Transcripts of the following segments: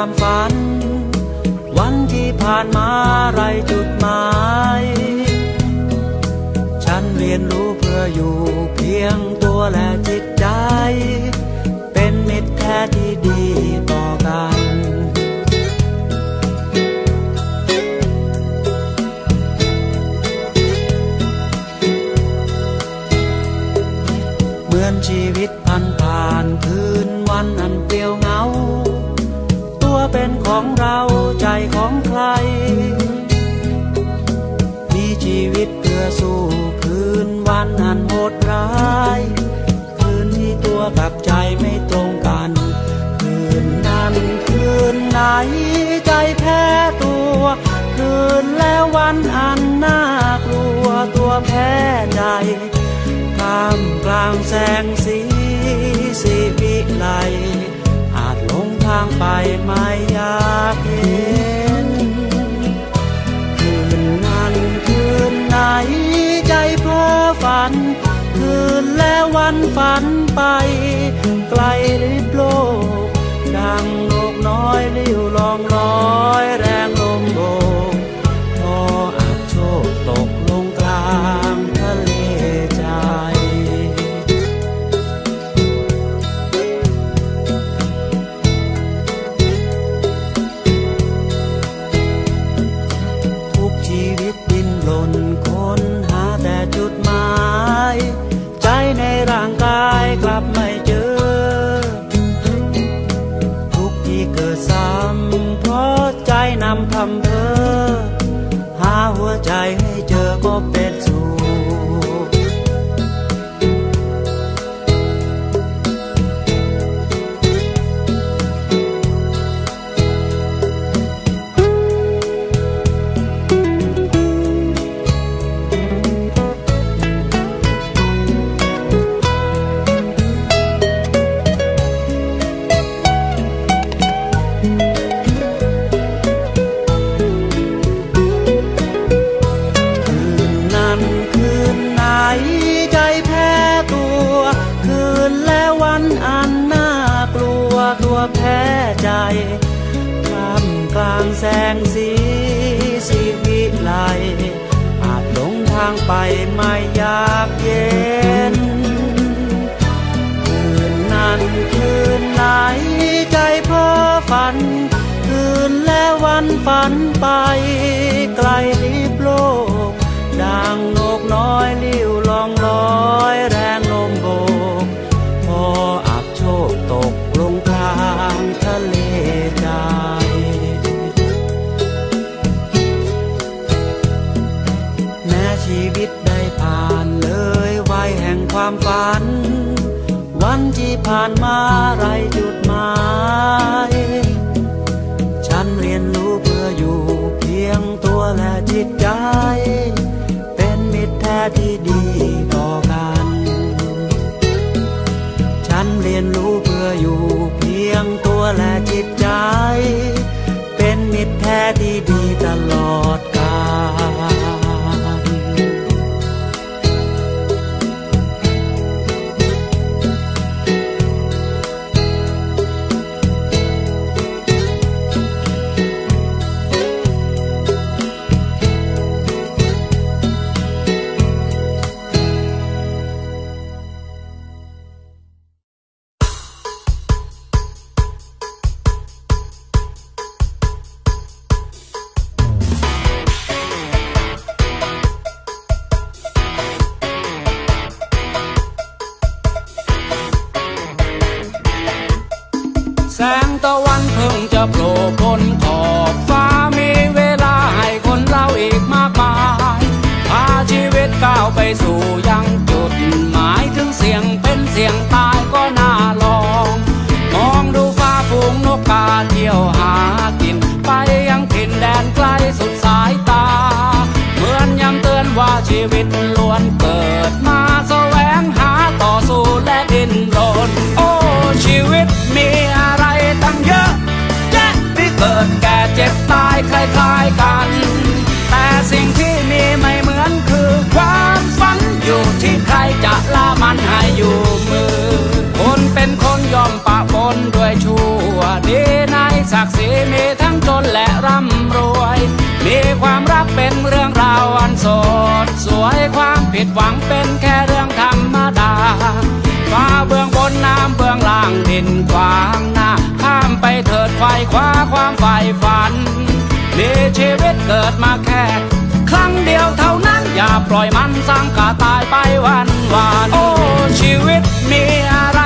ความฝัน วันที่ผ่านมาไรจุดหมาย ฉันเรียนรู้เพื่ออยู่เพียงตัว ของใคร มีชีวิตเพื่อสู้คืนวันอันโหดร้าย คืนที่ตัวกับใจไม่ตรงกัน คืนนั้นคืนไหนใจแพ้ตัว คืนแล้ววันอันน่ากลัวตัวแพ้ใจท่ามกลางแสงสีสีวิไลอาจหลงทางไปไม่อยากเห็น น คืนและววันฝันไป ไกลลิบโลก ดังนกน้อยลิ้วลองลอย ร่างกายกลับไม่เจอ ทุกที่เกิดซ้ำเพราะใจนำทำ งแสงสีสีวิไลอาจหลงทางไปไม่อยากเย็น คืนนั้นคืนไหนใจเพ้อฝัน คืนและวันฝันไปไกลลิบล ความฝัน วันที่ผ่านมาไรจุดหมาย ฉันเรียนรู้เพื่ออยู่เพียงตัวและจิตใจ เป็นมิตรแท้ที่ดี ว่าชีวิตล้วนเกิดมาแสวงหาต่อสู้และดิ้นรน โอ้ชีวิตมีอะไรตั้งเยอะแยะที่เกิดแก่เจ็บตายคล้ายๆกัน ผิดหวังเป็นแค่เรื่องธรรมดา ฟ้าเบื้องบนน้ำเบื้องล่างดินขวางหน้า ข้ามไปเถิดไฟคว้าความใฝ่ฝัน มีชีวิตเกิดมาแค่ ครั้งเดียวเท่านั้นอย่าปล่อยมันสังกาตายไปวันวาน โอ้ชีวิตมีอะไร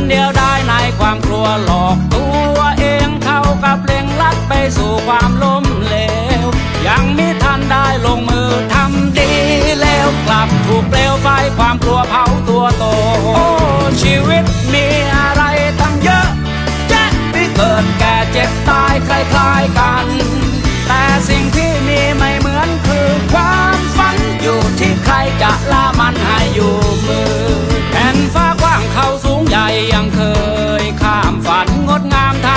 นเดียวได้ในความกลัวหลอกตัวเองเท่ากับเล็งลัดไปสู่ความล้มเหลว ยังมิทันได้ลงมือทำดีแล้วกลับถูกเปลวไฟความกลัวเผาตัวโต โอ้ชีวิตมีอะไรตั้งเยอะแจ๊ที่เกิดแก่เจ็บตายคล้ายๆกัน แต่สิ่งที่มีไม่เหมือนคือความฝันอยู่ที่ใครจะละมันให้อยู่มือ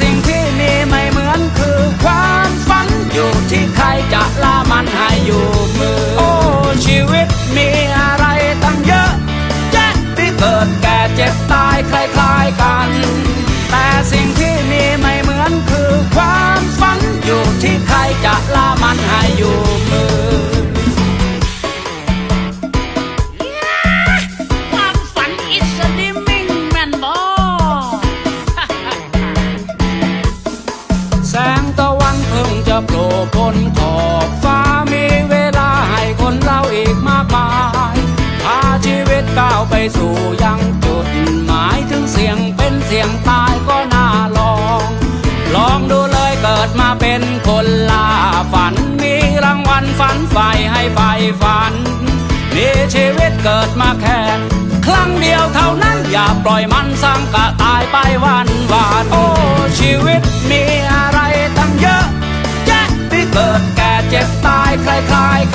สิ่งที่มีไม่เหมือนคือความฝันอยู่ที่ใครจะละมันให้อยู่มือ จะโผล่พ้นขอบฟ้ามีเวลาให้คนเราอีกมากมายพาชีวิตก้าวไปสู่ยังจุดหมายถึงเสียงเป็นเสียงตายก็น่าลอง ลองดูเลยเกิดมาเป็นคนล่าฝัน มีรางวัลฝันใฝ่ให้ใฝ่ฝันมีชีวิตเกิดมาแค่ครั้งเดียวเท่านั้นอย่าปล่อยมันสังกะตายไปวันวานโอ้ like I